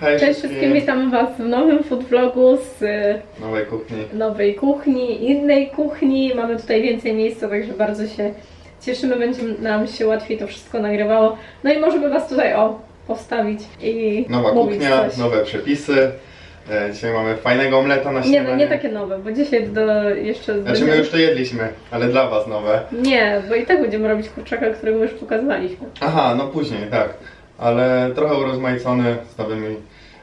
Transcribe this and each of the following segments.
Hej Cześć wszystkim, witam Was w nowym food vlogu z y, Nowej kuchni. nowej kuchni, innej kuchni. Mamy tutaj więcej miejsca, także bardzo się cieszymy, będzie nam się łatwiej to wszystko nagrywało. No i możemy Was tutaj o postawić i Nowa mówić kuchnia, coś. nowe przepisy. E, Dzisiaj mamy fajnego omleta na Nie, śniadanie. no nie takie nowe, bo dzisiaj do jeszcze Znaczy my już to jedliśmy, ale dla was nowe. Nie, bo i tak będziemy robić kurczaka, którego już pokazaliśmy. Aha, no później, tak. Ale trochę urozmaicony z nowymi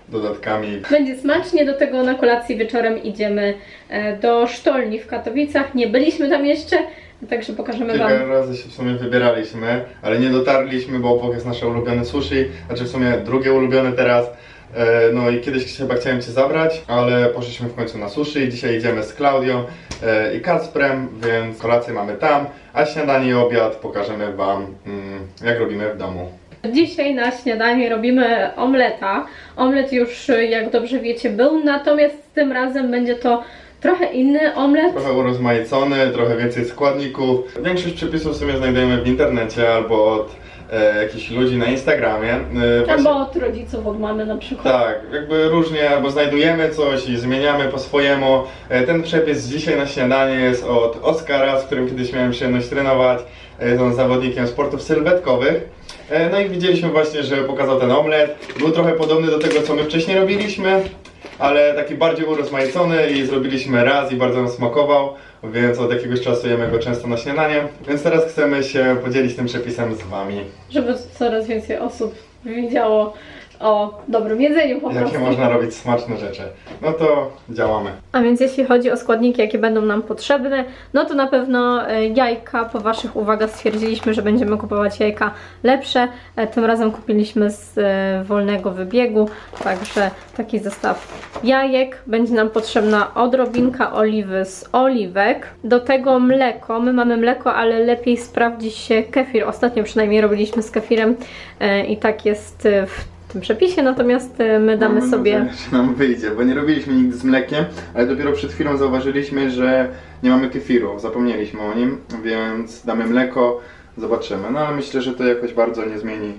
dodatkami. Będzie smacznie, do tego na kolację wieczorem idziemy e, do Sztolni w Katowicach. Nie byliśmy tam jeszcze, także pokażemy Wam. Kilka razy się w sumie wybieraliśmy, ale nie dotarliśmy, bo obok jest nasze ulubione sushi, znaczy w sumie drugie ulubione teraz. E, No i kiedyś chyba chciałem Cię zabrać, ale poszliśmy w końcu na sushi. Dzisiaj idziemy z Klaudią e, i Kacprem, więc kolację mamy tam, a śniadanie i obiad pokażemy Wam, mm, jak robimy w domu. Dzisiaj na śniadanie robimy omleta. Omlet już, jak dobrze wiecie, był, natomiast tym razem będzie to trochę inny omlet. Trochę urozmaicony, trochę więcej składników. Większość przepisów w sumie znajdujemy w internecie albo od e, jakichś ludzi na Instagramie. E, właśnie- Albo od rodziców, od mamy na przykład. Tak, jakby różnie, albo znajdujemy coś i zmieniamy po swojemu. E, Ten przepis dzisiaj na śniadanie jest od Oskara, z którym kiedyś miałem przyjemność trenować. E, Jest on zawodnikiem sportów sylwetkowych. E, No i widzieliśmy właśnie, że pokazał ten omlet. Był trochę podobny do tego, co my wcześniej robiliśmy, ale taki bardziej urozmaicony i zrobiliśmy raz i bardzo nam smakował, więc od jakiegoś czasu jemy go często na śniadanie. Więc teraz chcemy się podzielić tym przepisem z Wami. Żeby coraz więcej osób wiedziało o dobrym jedzeniu po Jakie prostu. można robić smaczne rzeczy. No to działamy. A więc jeśli chodzi o składniki, jakie będą nam potrzebne, no to na pewno e, jajka. Po Waszych uwagach stwierdziliśmy, że będziemy kupować jajka lepsze. E, Tym razem kupiliśmy z e, wolnego wybiegu, także taki zestaw jajek. Będzie nam potrzebna odrobinka oliwy z oliwek. Do tego mleko. My mamy mleko, ale lepiej sprawdzi się kefir. Ostatnio przynajmniej robiliśmy z kefirem e, i tak jest e, w tym przepisie, natomiast e, my damy Mamy sobie... nadzieję, że nam wyjdzie, bo nie robiliśmy nigdy z mlekiem, ale dopiero przed chwilą zauważyliśmy, że nie mamy kefiru, zapomnieliśmy o nim, więc damy mleko, zobaczymy. No ale myślę, że to jakoś bardzo nie zmieni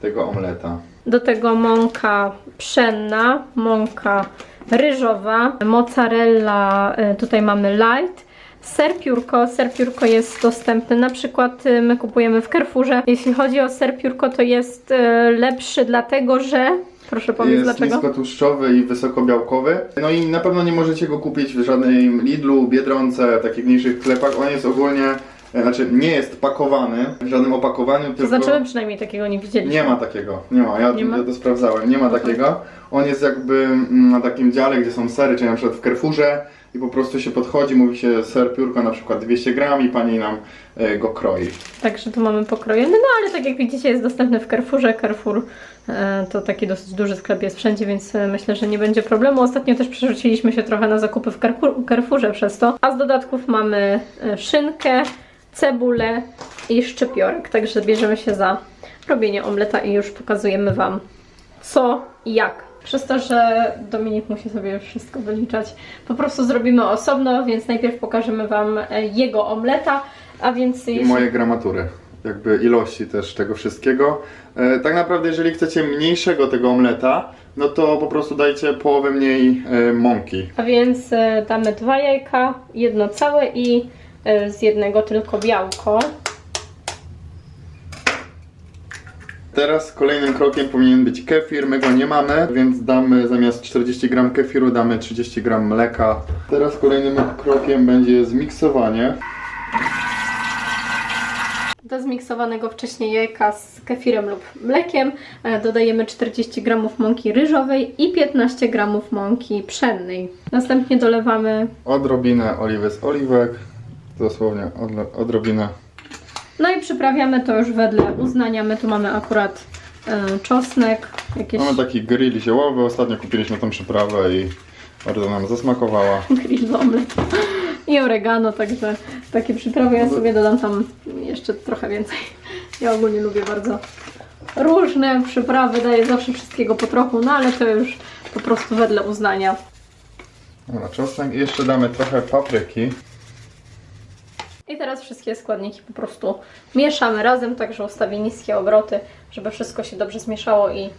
tego omleta. Do tego mąka pszenna, mąka ryżowa, mozzarella, y, tutaj mamy light. Ser piórko, ser piórko jest dostępny, na przykład y, my kupujemy w Carrefourze. Jeśli chodzi o ser piórko, to jest y, lepszy dlatego, że... Proszę powiedz Jest dlaczego? niskotłuszczowy i wysokobiałkowy. No i na pewno nie możecie go kupić w żadnej Lidlu, Biedronce, takich mniejszych sklepach. On jest ogólnie, znaczy nie jest pakowany w żadnym opakowaniu, To tylko... znaczy my przynajmniej takiego nie widzieliśmy. Nie ma takiego, nie ma. Ja, Nie ma? ja to sprawdzałem, nie ma takiego. On jest jakby mm, na takim dziale, gdzie są sery, czyli na przykład w Carrefourze i po prostu się podchodzi, mówi się ser piórka na przykład 200 gram i pani nam e, go kroi. Także tu mamy pokrojony, no ale tak jak widzicie jest dostępny w Carrefourze. Carrefour e, to taki dosyć duży sklep jest wszędzie, więc e, myślę, że nie będzie problemu. Ostatnio też przerzuciliśmy się trochę na zakupy w Carrefour- Carrefourze przez to. A z dodatków mamy e, szynkę, cebulę i szczypiorek. Także bierzemy się za robienie omleta i już pokazujemy Wam co i jak. Przez to, że Dominik musi sobie wszystko wyliczać, po prostu zrobimy osobno, więc najpierw pokażemy Wam e, jego omleta, a więc I moje gramatury, jakby ilości też tego wszystkiego. E, tak naprawdę jeżeli chcecie mniejszego tego omleta, no to po prostu dajcie połowę mniej e, mąki. A więc damy dwa jajka, jedno całe i z jednego tylko białko. Teraz kolejnym krokiem powinien być kefir, my go nie mamy, więc damy zamiast 40 gram kefiru damy 30 gram mleka. Teraz kolejnym krokiem będzie zmiksowanie. Do zmiksowanego wcześniej jajka z kefirem lub mlekiem e, dodajemy 40 g mąki ryżowej i 15 g mąki pszennej. Następnie dolewamy, Odrobinę oliwy z oliwek, dosłownie odrobinę. no i przyprawiamy to już wedle uznania. My tu mamy akurat e, czosnek, jakieś Mamy taki grill ziołowy, ostatnio kupiliśmy tą przyprawę i bardzo nam zasmakowała. grill do omletu i oregano, także takie przyprawy. Ja sobie dodam tam jeszcze trochę więcej. Ja ogólnie lubię bardzo różne przyprawy, daję zawsze wszystkiego po trochu, no ale to już po prostu wedle uznania. Dobra, czosnek i jeszcze damy trochę papryki. I teraz wszystkie składniki po prostu mieszamy razem, także ustawię niskie obroty, żeby wszystko się dobrze zmieszało i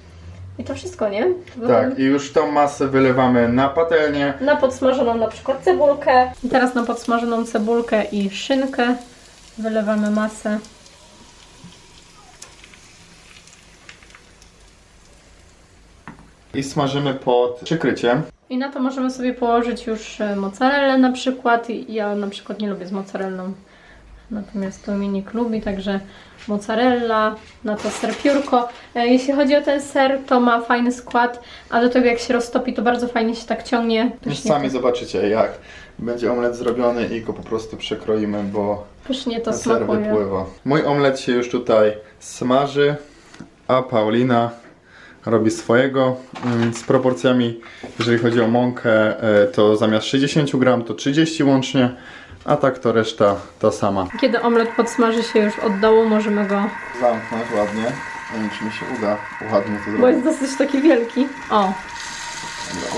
I to wszystko, nie? Tak, i już tą masę wylewamy na patelnię. Na podsmażoną na przykład cebulkę. I teraz na podsmażoną cebulkę i szynkę wylewamy masę. I smażymy pod przykryciem. I na to możemy sobie położyć już e, mozzarellę na przykład. Ja na przykład nie lubię z mozzarellą. Natomiast Dominik lubi, także mozzarella, na to ser piórko. E, Jeśli chodzi o ten ser, to ma fajny skład, a do tego jak się roztopi, to bardzo fajnie się tak ciągnie. Już sami zobaczycie jak będzie omlet zrobiony i go po prostu przekroimy, bo pysznie to ser smakuje. wypływa. Mój omlet się już tutaj smaży, a Paulina robi swojego mm, z proporcjami. Jeżeli chodzi o mąkę, e, to zamiast 60 gram to 30 łącznie, a tak to reszta ta sama. Kiedy omlet podsmaży się już od dołu, możemy go Zamknąć ładnie. Nie wiem, czy mi się uda ładnie to Bo zrobić. jest dosyć taki wielki. O,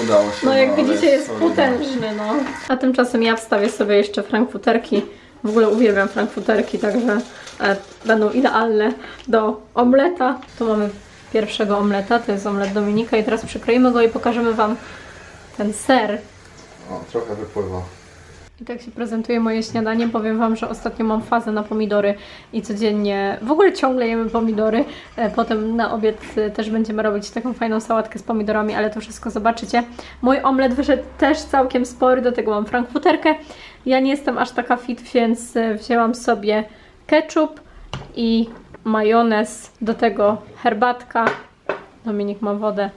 Udało się. no jak ale widzicie jest solidnie. potężny, no. A tymczasem ja wstawię sobie jeszcze frankfuterki. W ogóle uwielbiam frankfuterki, także e, będą idealne do omleta. Tu mamy pierwszego omleta, to jest omlet Dominika i teraz przykroimy go i pokażemy Wam ten ser. O, trochę wypływa. I tak się prezentuje moje śniadanie. Powiem Wam, że ostatnio mam fazę na pomidory i codziennie, w ogóle ciągle jemy pomidory. E, Potem na obiad e, też będziemy robić taką fajną sałatkę z pomidorami, ale to wszystko zobaczycie. Mój omlet wyszedł też całkiem spory, do tego mam frankfuterkę. Ja nie jestem aż taka fit, więc e, wzięłam sobie ketchup i majonez, do tego herbatka. Dominik ma wodę.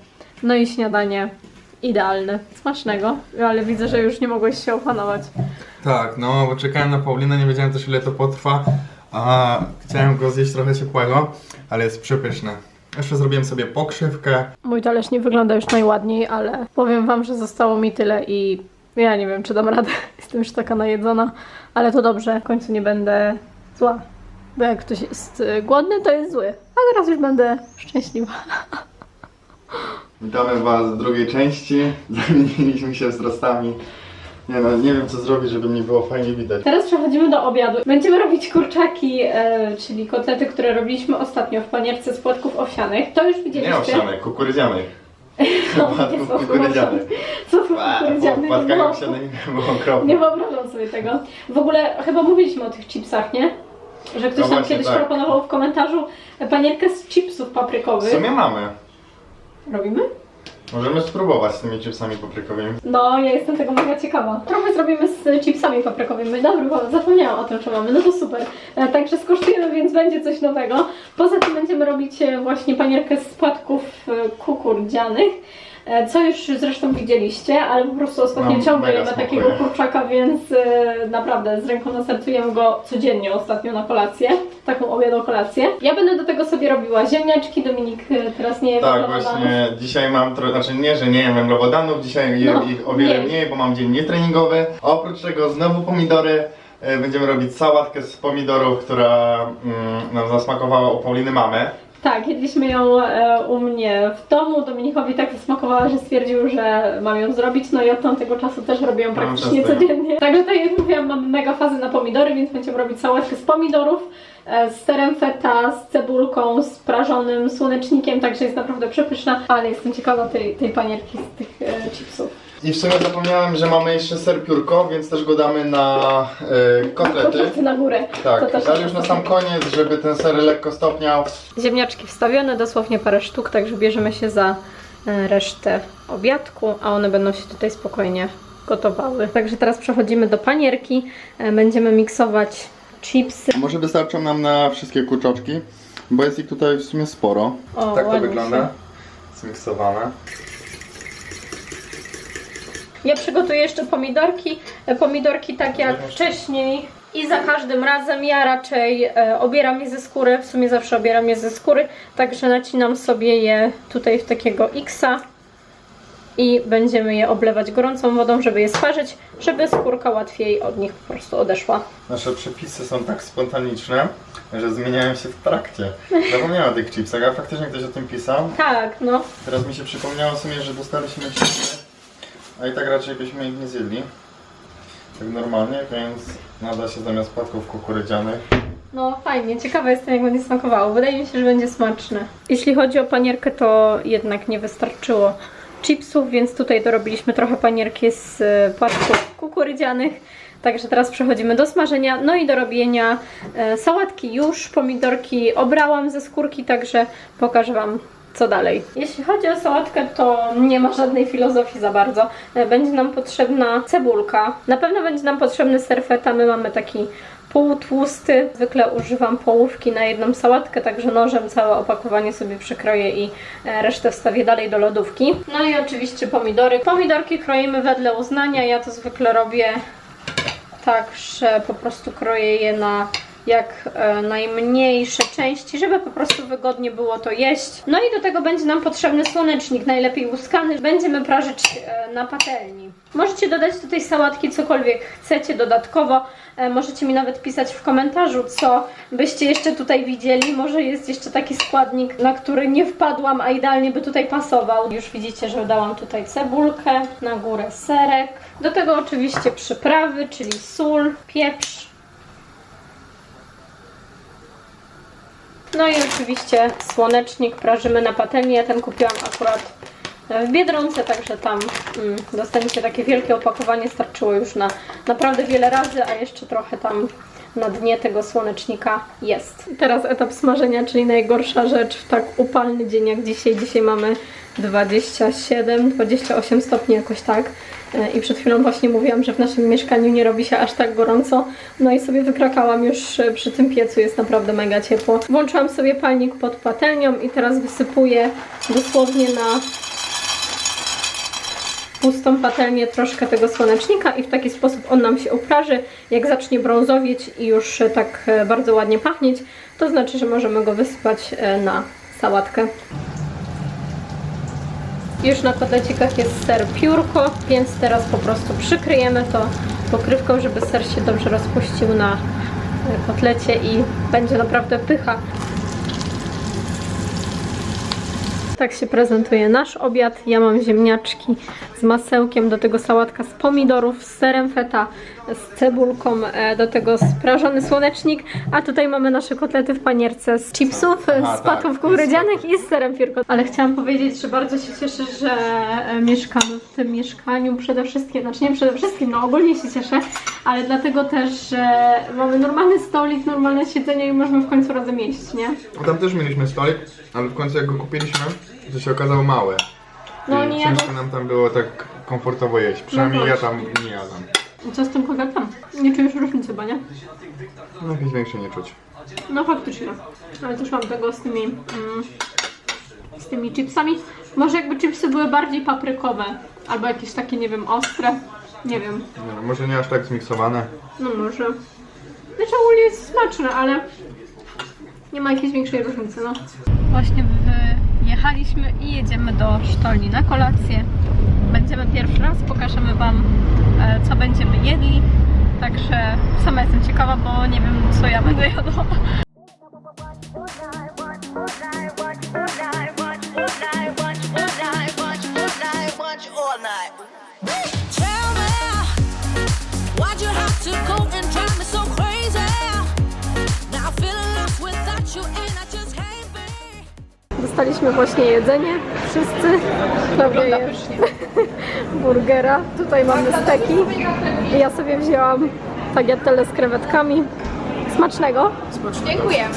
No i śniadanie idealne, smacznego, ale widzę, że już nie mogłeś się opanować. Tak, no bo czekałem na Paulinę, nie wiedziałem też ile to potrwa, a chciałem go zjeść trochę ciepłego, ale jest przepyszne. Jeszcze zrobiłem sobie pokrzywkę. Mój talerz nie wygląda już najładniej, ale powiem Wam, że zostało mi tyle i ja nie wiem, czy dam radę. Jestem już taka najedzona, ale to dobrze. W końcu nie będę zła. Bo jak ktoś jest y, głodny, to jest zły. A teraz już będę szczęśliwa. Witamy Was w drugiej części. Zamieniliśmy się wzrostami. Nie no, nie wiem co zrobić, żeby mnie było fajnie widać. Teraz przechodzimy do obiadu. Będziemy robić kurczaki, e, czyli kotlety, które robiliśmy ostatnio w panierce z płatków owsianych. To już widzieliście. Nie owsianych, kukurydzianych. No, Płatków kukurydzianych. Ba, kukurydzianych. No. owsianymi było okropne. Nie wyobrażam sobie tego. W ogóle chyba mówiliśmy o tych chipsach, nie? Że ktoś No nam właśnie, kiedyś tak. proponował w komentarzu panierkę z chipsów W paprykowych. sumie mamy. Robimy? Możemy spróbować z tymi chipsami paprykowymi. No, ja jestem tego mega ciekawa. Trochę zrobimy z chipsami paprykowymi. Pomysł, zapomniałam o tym, że mamy. No to super. E, Także skosztujemy, więc będzie coś nowego. Poza tym będziemy robić e, właśnie panierkę z płatków e, kukurydzianych. E, Co już zresztą widzieliście, ale po prostu ostatnio Nam ciągle jemy takiego kurczaka, więc e, naprawdę z ręką na sercu jemy go codziennie ostatnio na kolację. Taką obiadową kolację. Ja będę do tego sobie robiła ziemniaczki. Dominik e, teraz nie je Tak, właśnie dzisiaj mam znaczy nie, że nie jem węglowodanów, dzisiaj jem No, ich o wiele nie. mniej, bo mam dzień nietreningowy. Oprócz tego znowu pomidory. Będziemy robić sałatkę z pomidorów, która mm, nam zasmakowała u Pauliny mamy. Tak, jedliśmy ją e, u mnie w domu. Dominikowi tak zasmakowała, że stwierdził, że mam ją zrobić. No i od tamtego czasu też robię ją praktycznie codziennie. Także tak jak mówiłam, mamy mega fazę na pomidory, więc będziemy robić sałatkę z pomidorów, e, z serem feta, z cebulką, z prażonym słonecznikiem, także jest naprawdę przepyszna. Ale jestem ciekawa tej, tej panierki z tych e, chipsów. I w sumie zapomniałem, że mamy jeszcze ser piórko, więc też go damy na e, kotlety. Kotlety na górę. To Tak, też ale już na sam koniec, żeby ten ser lekko stopniał. Ziemniaczki wstawione, dosłownie parę sztuk, także bierzemy się za e, resztę obiadku, a one będą się tutaj spokojnie gotowały. Także teraz przechodzimy do panierki. E, Będziemy miksować chipsy. Może wystarczą nam na wszystkie kurczaczki, bo jest ich tutaj w sumie sporo. O, tak to ładnie wygląda. Zmiksowane. Ja przygotuję jeszcze pomidorki. E, Pomidorki tak jak wcześniej. I za każdym razem ja raczej e, obieram je ze skóry, w sumie zawsze obieram je ze skóry, także nacinam sobie je tutaj w takiego X-a i będziemy je oblewać gorącą wodą, żeby je sparzyć, żeby skórka łatwiej od nich po prostu odeszła. Nasze przepisy są tak spontaniczne, że zmieniają się w trakcie. Zapomniałem o tych chipsach, a faktycznie ktoś o tym pisał. Tak, no. Teraz mi się przypomniało w sumie, że dostaliśmy chipsy, a i tak raczej byśmy ich nie zjedli. Tak normalnie, więc nada się zamiast płatków kukurydzianych No fajnie, ciekawa jestem jak będzie smakowało. Wydaje mi się, że będzie smaczne. Jeśli chodzi o panierkę, to jednak nie wystarczyło chipsów, więc tutaj dorobiliśmy trochę panierki z e, płatków kukurydzianych. Także teraz przechodzimy do smażenia, no i do robienia e, sałatki już. Pomidorki obrałam ze skórki, także pokażę Wam co dalej. Jeśli chodzi o sałatkę, to nie ma żadnej filozofii za bardzo. E, Będzie nam potrzebna cebulka. Na pewno będzie nam potrzebny serfeta. My mamy taki półtłusty. Zwykle używam połówki na jedną sałatkę, także nożem całe opakowanie sobie przykroję i e, resztę wstawię dalej do lodówki. No i oczywiście pomidory. Pomidorki kroimy wedle uznania. Ja to zwykle robię tak, że po prostu kroję je na jak e, najmniejsze części, żeby po prostu wygodnie było to jeść. No i do tego będzie nam potrzebny słonecznik, najlepiej łuskany. Będziemy prażyć e, na patelni. Możecie dodać do tej sałatki cokolwiek chcecie dodatkowo. E, możecie mi nawet pisać w komentarzu, co byście jeszcze tutaj widzieli. Może jest jeszcze taki składnik, na który nie wpadłam, a idealnie by tutaj pasował. Już widzicie, że dałam tutaj cebulkę, na górę serek. Do tego oczywiście przyprawy, czyli sól, pieprz, No i oczywiście słonecznik prażymy na patelni. Ja ten kupiłam akurat w Biedronce, także tam mm, dostaniecie takie wielkie opakowanie. Starczyło już na naprawdę wiele razy, a jeszcze trochę tam na dnie tego słonecznika jest. Teraz etap smażenia, czyli najgorsza rzecz w tak upalny dzień jak dzisiaj. Dzisiaj mamy 27, 28 stopni jakoś tak. E, I przed chwilą właśnie mówiłam, że w naszym mieszkaniu nie robi się aż tak gorąco. No i sobie wykrakałam już e, przy tym piecu, jest naprawdę mega ciepło. Włączyłam sobie palnik pod patelnią i teraz wysypuję dosłownie na pustą patelnię troszkę tego słonecznika i w taki sposób on nam się upraży. Jak zacznie brązowieć i już e, tak bardzo ładnie pachnieć, to znaczy, że możemy go wysypać na sałatkę. Już na kotlecikach jest ser piórko, więc teraz po prostu przykryjemy to pokrywką, żeby ser się dobrze rozpuścił na kotlecie i będzie naprawdę pycha. Tak się prezentuje nasz obiad. Ja mam ziemniaczki z masełkiem, do tego sałatka z pomidorów, z serem feta, z cebulką, e, do tego sprażony słonecznik, a tutaj mamy nasze kotlety w panierce z chipsów, Aha, z tak, patów i z kukurydzianych i z serem piórko. Ale chciałam powiedzieć, że bardzo się cieszę, że e, mieszkamy w tym mieszkaniu przede wszystkim, znaczy nie przede wszystkim, no ogólnie się cieszę, ale dlatego też, że mamy normalny stolik, normalne siedzenie i możemy w końcu razem jeść, nie? Tam też mieliśmy stolik, ale w końcu jak go kupiliśmy, to się okazało małe. No I nie ciężko nam tam było tak komfortowo jeść. Przynajmniej ja tam nie jadam. Co z tym kotletem? Nie czujesz różnicy chyba, nie? No jakieś większe nie czuć. No faktycznie. Ale też mam tego z tymi, mm, z tymi chipsami. Może jakby chipsy były bardziej paprykowe. Albo jakieś takie, nie wiem, ostre. Nie wiem. Nie wiem, może nie aż tak zmiksowane. No może. Znaczy ogólnie jest smaczne, ale nie ma jakiejś większej różnicy, no. Właśnie wyjechaliśmy i jedziemy do sztolni na kolację. Będziemy pierwszy raz, pokażemy Wam e, co będziemy jedli. Także sama jestem ciekawa, bo nie wiem co ja będę jadła. Tell Dostaliśmy właśnie jedzenie, wszyscy. Wygląda pysznie. Burgera. Tutaj mamy steki. Ja sobie wzięłam tagliatelle z krewetkami. Smacznego. Dziękujemy.